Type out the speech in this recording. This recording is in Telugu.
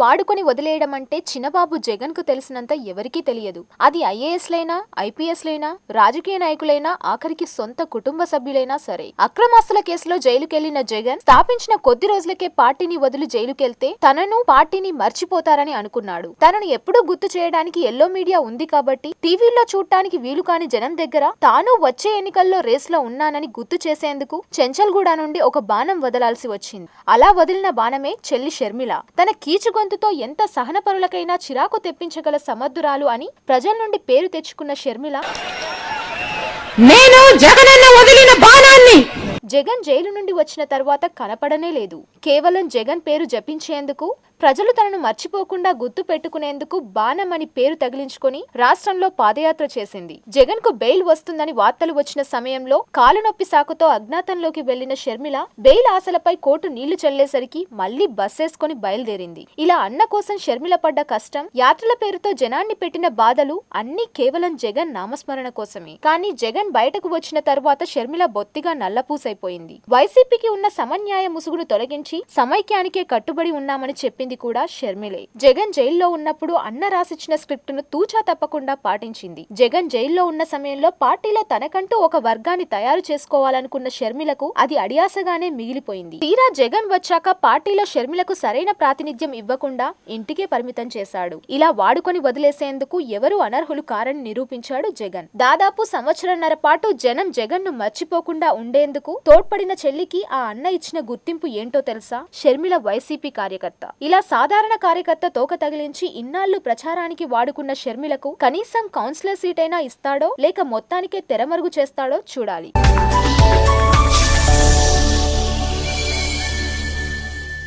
వాడుకొని వదిలేయడం అంటే చిన్నబాబు జగన్కు తెలిసినంత ఎవరికీ తెలియదు. అది ఐఏఎస్ లైనా ఐపీఎస్ లైనా రాజకీయ నాయకులైనా ఆఖరికి సొంత కుటుంబ సభ్యులైనా సరే. అక్రమాస్తుల కేసులో జైలుకెళ్ళిన జగన్ స్థాపించిన కొద్ది రోజులకే పార్టీని వదిలి జైలుకెళ్తే తనను పార్టీని మర్చిపోతారని అనుకున్నాడు. తనను ఎప్పుడూ గుర్తు చేయడానికి ఎల్లో మీడియా ఉంది కాబట్టి టీవీల్లో చూడటానికి వీలు కాని జనం దగ్గర తాను వచ్చే ఎన్నికల్లో రేస్లో ఉన్నానని గుర్తు చేసేందుకు చెంచల్గూడ నుండి ఒక బాణం వదలాల్సి వచ్చింది. అలా వదిలిన బాణమే చెల్లి షర్మిల. తన కీచు గొంతుతో ఎంత సహనపరులకైనా చిరాకు తెప్పించగల సమర్థురాలు అని ప్రజల నుండి పేరు తెచ్చుకున్న షర్మిల. నేను జగనన్న వదిలిన బాణాన్ని! జగన్ జైలు నుండి వచ్చిన తర్వాత కనపడనే లేదు. కేవలం జగన్ పేరు జపించేందుకు ప్రజలు తనను మర్చిపోకుండా గుర్తు పెట్టుకునేందుకు బాణం అని పేరు తగిలించుకొని రాష్ట్రంలో పాదయాత్ర చేసింది. జగన్కు బెయిల్ వస్తుందని వార్తలు వచ్చిన సమయంలో కాలు నొప్పి సాకుతో అజ్ఞాతంలోకి వెళ్ళిన షర్మిల బెయిల్ ఆశలపై కోర్టు నీళ్ళు చల్లేసరికి మళ్ళీ బస్సేసుకొని బయలుదేరింది. ఇలా అన్న కోసం షర్మిల పడ్డ కష్టం యాత్రల పేరుతో జనాన్ని పెట్టిన బాధలు అన్ని కేవలం జగన్ నామస్మరణ కోసమే. కానీ జగన్ బయటకు వచ్చిన తర్వాత షర్మిల బొత్తిగా నల్లపూసైపోయింది. వైసీపీకి ఉన్న సమన్యాయ ముసుగును తొలగించి సమైక్యానికే కట్టుబడి ఉన్నామని చెప్పింది కూడా షర్మిలే. జగన్ జైల్లో ఉన్నప్పుడు అన్న రాసిచ్చిన స్క్రిప్ట్ను తూచా తప్పకుండా పాటించింది. జగన్ జైల్లో ఉన్న సమయంలో పార్టీలో తనకంటూ ఒక వర్గాన్ని తయారు చేసుకోవాలనుకున్న షర్మిలకు అది అడియాసగానే మిగిలిపోయింది. తీరా జగన్ వచ్చాక పార్టీలో షర్మిలకు సరైన ప్రాతినిధ్యం ఇవ్వకుండా ఇంటికే పరిమితం చేశాడు. ఇలా వాడుకొని వదిలేసేందుకు ఎవరు అనర్హులు కారని నిరూపించాడు జగన్. దాదాపు సంవత్సరంన్నర పాటు జనం జగన్ను మర్చిపోకుండా ఉండేందుకు తోడ్పడిన చెల్లికి ఆ అన్న ఇచ్చిన గుర్తింపు ఏంటో తెలుసా? షర్మిల వైసీపీ కార్యకర్త. ఇలా సాధారణ కార్యకర్త తోక తగిలించి ఇన్నాళ్ళు ప్రచారానికి వాడుకున్న షర్మిలకు కనీసం కౌన్సిలర్ సీట్ అయినా ఇస్తాడో లేక మొత్తానికే తెరమరుగు చేస్తాడో చూడాలి.